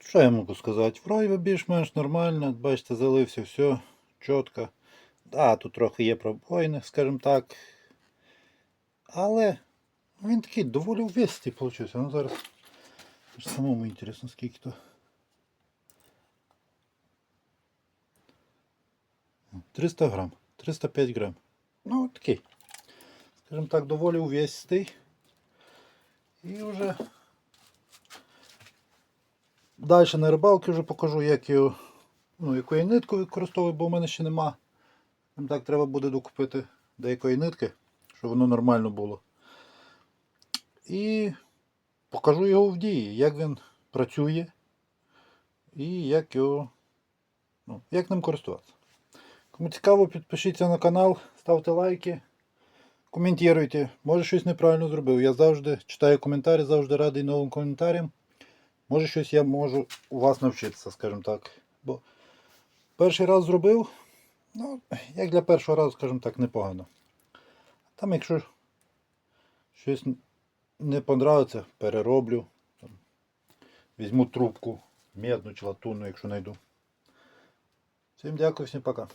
Що я можу сказати? Вроді більш-менш нормально. Бачите, залився все чітко. Да, тут трохи є пробоїни, скажімо так. Але він такий доволі увесистий вийшов. Ну зараз самому інтересно, скільки то. 300 грам, 305 грам. Ну, такий. Скажімо так, доволі увесистий. І вже далі на рибалки вже покажу, як його, ну, яку я нитку використовую, бо в мене ще нема. Так треба буде докупити деякої нитки, щоб воно нормально було. І покажу його в дії, як він працює і як його, ну, як ним користуватися. Кому цікаво, підпишіться на канал, ставте лайки, коментуйте. Може щось неправильно зробив. Я завжди читаю коментарі, завжди радий новим коментарям. Може щось я можу у вас навчитися, скажімо так. Бо перший раз зробив, ну, як для першого разу, скажімо так, непогано. Там, якщо щось не понравиться, перероблю. Там, візьму трубку, медну чи латунну, якщо знайду. Всім дякую, всім пока.